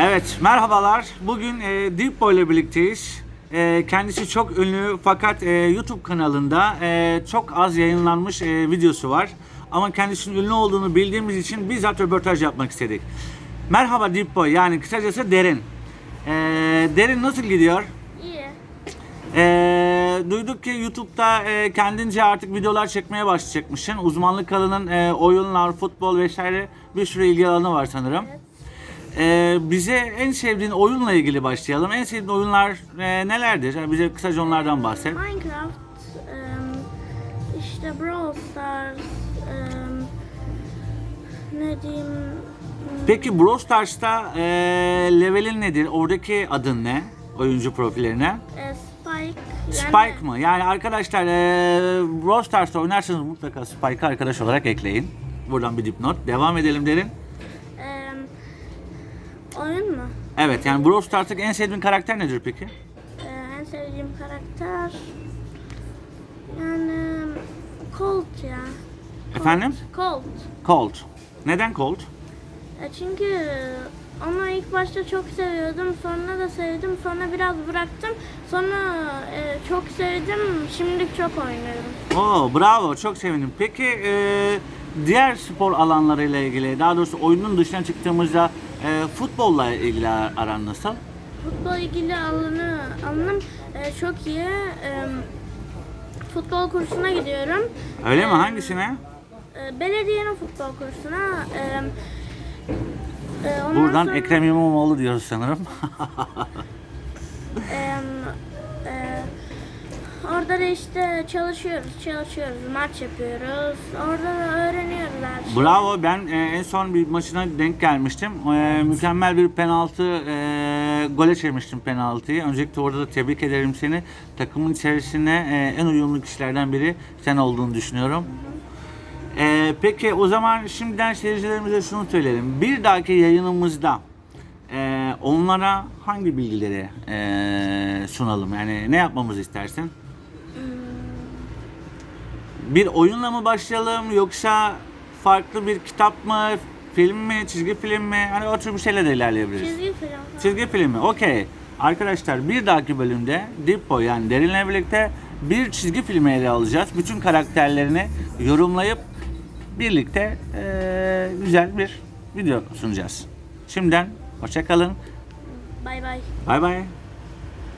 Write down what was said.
Evet, merhabalar. Bugün e, Deep Boy ile birlikteyiz. E, kendisi çok ünlü fakat e, YouTube kanalında e, çok az yayınlanmış e, videosu var. Ama kendisinin ünlü olduğunu bildiğimiz için bizzat röportaj yapmak istedik. Merhaba Deep Boy, yani kısacası Derin. E, Derin nasıl gidiyor? İyi. E, duyduk ki YouTube'da e, kendince artık videolar çekmeye başlayacakmışsın. Uzmanlık alanın e, oyunlar, futbol vesaire bir sürü ilgi alanı var sanırım. Evet. Ee, bize en sevdiğin oyunla ilgili başlayalım. En sevdiğin oyunlar e, nelerdir? Yani bize kısaca onlardan bahset. Minecraft, em, işte Brawl Stars, em, ne diyeyim, Peki Brawl Stars'ta e, levelin nedir? Oradaki adın ne? Oyuncu profillerine. e, Spike. yani- Spike mı? Yani arkadaşlar e, Brawl Stars'ta oynarsanız mutlaka Spike'ı arkadaş olarak ekleyin. Buradan bir dipnot. Devam edelim derin. Oyun mu? Evet yani Brawl Stars'taki en sevdiğin karakter nedir peki? E, en sevdiğim karakter, yani Colt ya. Colt. Efendim? Colt. Colt. Neden Colt? E, çünkü onu ilk başta çok seviyordum, sonra da sevdim, sonra biraz bıraktım, sonra e, çok sevdim, şimdilik çok oynuyorum. Oo bravo çok sevindim. Peki e, diğer spor alanlarıyla ilgili daha doğrusu oyunun dışına çıktığımızda e, futbolla ilgili aran nasıl? Futbol ilgili alanı alanım e, çok iyi. E, futbol kursuna gidiyorum. Öyle mi? Hangisine? E, belediyenin futbol kursuna. E, e, ondan Buradan sonra, Ekrem İmamoğlu diyoruz sanırım. e, e, orada da işte çalışıyoruz, çalışıyoruz, maç yapıyoruz. Orada da öğreniyoruz. Bravo ben e, en son bir maçına denk gelmiştim. E, mükemmel bir penaltı e, gole çevirmiştim penaltıyı. Öncelikle orada da tebrik ederim seni. Takımın içerisinde e, en uyumlu kişilerden biri sen olduğunu düşünüyorum. E, peki o zaman şimdiden seyircilerimize şunu söyleyelim. Bir dahaki yayınımızda e, onlara hangi bilgileri e, sunalım? Yani ne yapmamızı istersin? Bir oyunla mı başlayalım yoksa farklı bir kitap mı, film mi, çizgi film mi? Hani o tür bir şeyle de ilerleyebiliriz. Çizgi film. Çizgi filmi, okey. Arkadaşlar bir dahaki bölümde Boy yani Derin'le birlikte bir çizgi filmi ele alacağız. Bütün karakterlerini yorumlayıp birlikte eee, güzel bir video sunacağız. Şimdiden hoşça kalın. Bay bay. Bay bay.